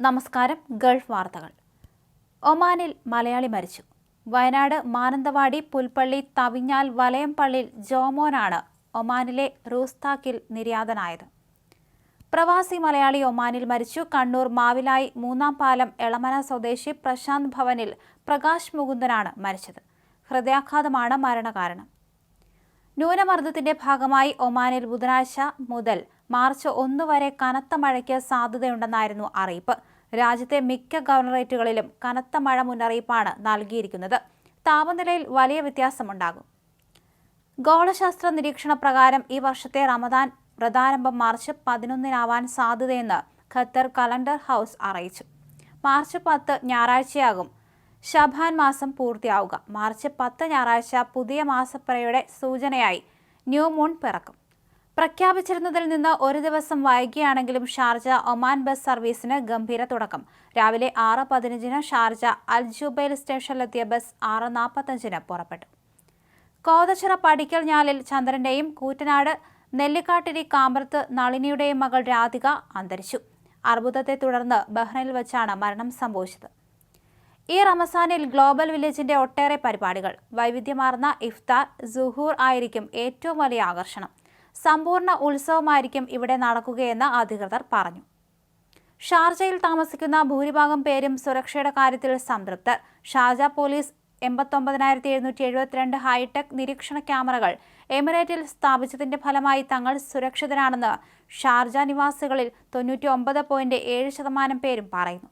നമസ്കാരം ഗൾഫ് വാർത്തകൾ. ഒമാനിൽ മലയാളി മരിച്ചു. വയനാട് മാനന്തവാടി പുൽപ്പള്ളി തവിഞ്ഞാൽ വലയംപള്ളിയിൽ ജോമോനാണ് ഒമാനിലെ റൂസ്താക്കിൽ നിര്യാതനായത്. പ്രവാസി മലയാളി ഒമാനിൽ മരിച്ചു. കണ്ണൂർ മാവിലായി മൂന്നാം പാലം എളമന സ്വദേശി പ്രശാന്ത് ഭവനിൽ പ്രകാശ് മുകുന്ദനാണ് മരിച്ചത്. ഹൃദയാഘാതമാണ് മരണകാരണം. ന്യൂനമർദ്ദത്തിന്റെ ഭാഗമായി ഒമാനിൽ ബുധനാഴ്ച മുതൽ മാർച്ച് ഒന്ന് വരെ കനത്ത മഴയ്ക്ക് സാധ്യതയുണ്ടെന്നായിരുന്നു അറിയിപ്പ്. രാജ്യത്തെ മിക്ക ഗവർണറേറ്റുകളിലും കനത്ത മഴ മുന്നറിയിപ്പാണ് നൽകിയിരിക്കുന്നത്. താപനിലയിൽ വലിയ വ്യത്യാസമുണ്ടാകും. ഗോളശാസ്ത്ര നിരീക്ഷണ പ്രകാരം ഈ വർഷത്തെ റമദാൻ വ്രതാരംഭം മാർച്ച് പതിനൊന്നിനാവാൻ സാധ്യതയെന്ന് ഖത്തർ കലണ്ടർ ഹൗസ് അറിയിച്ചു. മാർച്ച് പത്ത് ഞായറാഴ്ചയാകും. ഷബാൻ മാസം പൂർത്തിയാവുക. മാർച്ച് പത്ത് ഞായറാഴ്ച പുതിയ മാസപ്പിറയുടെ സൂചനയായി ന്യൂ മൂൺ പിറക്കും. പ്രഖ്യാപിച്ചിരുന്നതിൽ നിന്ന് ഒരു ദിവസം വൈകിയാണെങ്കിലും ഷാർജ ഒമാൻ ബസ് സർവീസിന് ഗംഭീര തുടക്കം. രാവിലെ ആറ് പതിനഞ്ചിന് ഷാർജ അൽ ജുബൈൽ സ്റ്റേഷനിലെത്തിയ ബസ് ആറ് നാൽപ്പത്തഞ്ചിന് പുറപ്പെട്ടു. കോതച്ചിറ പടിക്കൽ ഞാലിൽ ചന്ദ്രന്റെയും കൂറ്റനാട് നെല്ലിക്കാട്ടിരി കാമ്പർത്ത് നളിനിയുടെയും മകൾ രാധിക അന്തരിച്ചു. അർബുദത്തെ തുടർന്ന് ബഹ്റൈനിൽ വെച്ചാണ് മരണം സംഭവിച്ചത്. ഈ റമസാനിൽ ഗ്ലോബൽ വില്ലേജിന്റെ ഒട്ടേറെ പരിപാടികൾ. വൈവിധ്യമാർന്ന ഇഫ്താർ സുഹൂർ ആയിരിക്കും ഏറ്റവും വലിയ ആകർഷണം. സമ്പൂർണ ഉത്സവമായിരിക്കും ഇവിടെ നടക്കുകയെന്ന് അധികൃതർ പറഞ്ഞു. ഷാർജയിൽ താമസിക്കുന്ന ഭൂരിഭാഗം പേരും സുരക്ഷയുടെ കാര്യത്തിൽ സംതൃപ്തർ. ഷാർജ പോലീസ് എൺപത്തൊമ്പതിനായിരത്തി എഴുന്നൂറ്റി എഴുപത്തിരണ്ട് ഹൈടെക് നിരീക്ഷണ ക്യാമറകൾ എമിറേറ്റിൽ സ്ഥാപിച്ചതിന്റെ ഫലമായി തങ്ങൾ സുരക്ഷിതരാണെന്ന് ഷാർജ നിവാസികളിൽ തൊണ്ണൂറ്റി ഒമ്പത് പോയിന്റ് ഏഴ് ശതമാനം പേരും പറയുന്നു.